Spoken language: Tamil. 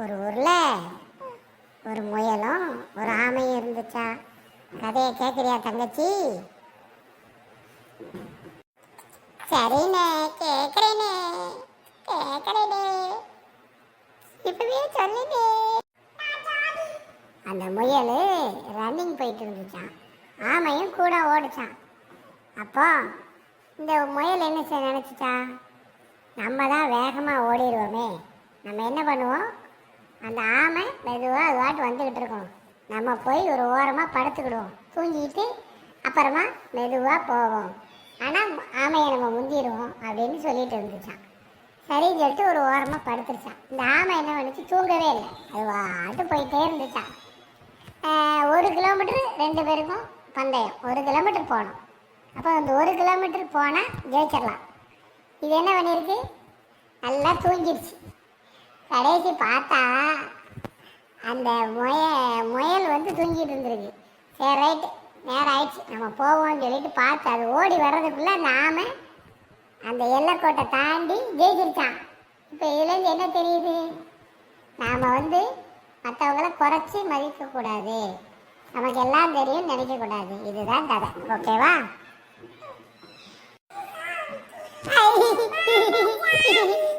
ஒரு ஊரில் ஒரு முயலும் ஒரு ஆமையும் இருந்துச்சா? கதையை கேட்குறியா தங்கச்சி? சரிண்ணே கேட்குறேனே கேட்குறேனே இப்பவே சொல்லுனே அந்த முயல் ரன்னிங் போயிட்டு இருந்துச்சான் ஆமையும் கூட ஓடிச்சான் அப்போ இந்த முயல் என்ன செய்ய நினச்சிச்சா? நம்ம தான் வேகமாக ஓடிடுவோமே. நம்ம என்ன பண்ணுவோம்? அந்த ஆமை மெதுவாக அது வாட்டு வந்துக்கிட்டு இருக்கும். நம்ம போய் ஒரு ஓரமாக படுத்துக்கிடுவோம். தூங்கிட்டு அப்புறமா மெதுவாக போவோம். ஆனால் ஆமையை நம்ம முந்திடுவோம் அப்படின்னு சொல்லிட்டு இருந்துச்சான் சரின்னு சொல்லிட்டு ஒரு ஓரமாக படுத்துருச்சான் இந்த ஆமை என்ன பண்ணுச்சு? தூங்கவே இல்லை. அது வாட்டு போயிட்டே இருந்துச்சான் ஒரு கிலோமீட்டர் ரெண்டு பேருக்கும் பந்தயம். ஒரு கிலோமீட்டர் போகணும். அப்போ அந்த ஒரு கிலோமீட்டர் போனால் ஜெயிச்சிடலாம். இது என்ன பண்ணியிருக்கு? நல்லா தூங்கிடுச்சு கடைசி பார்த்தா அந்த முய முயல் வந்து தூங்கிட்டு இருந்திருக்கு. சரி ரைட்டு நேரம் ஆயிடுச்சு. நம்ம போவோம்னு சொல்லிட்டு பார்த்து அது ஓடி வர்றதுக்குள்ளே நாம அந்த எல்லைக்கோட்டை தாண்டி ஜெயிச்சிருச்சான் இப்போ இதுலேருந்து என்ன தெரியுது? நாம் வந்து மற்றவங்கள குறைச்சி மதிக்கக்கூடாது. நமக்கு எல்லாம் தெரியும் நினைக்கக்கூடாது. இதுதான் கதை. ஓகேவா? சூப்பர்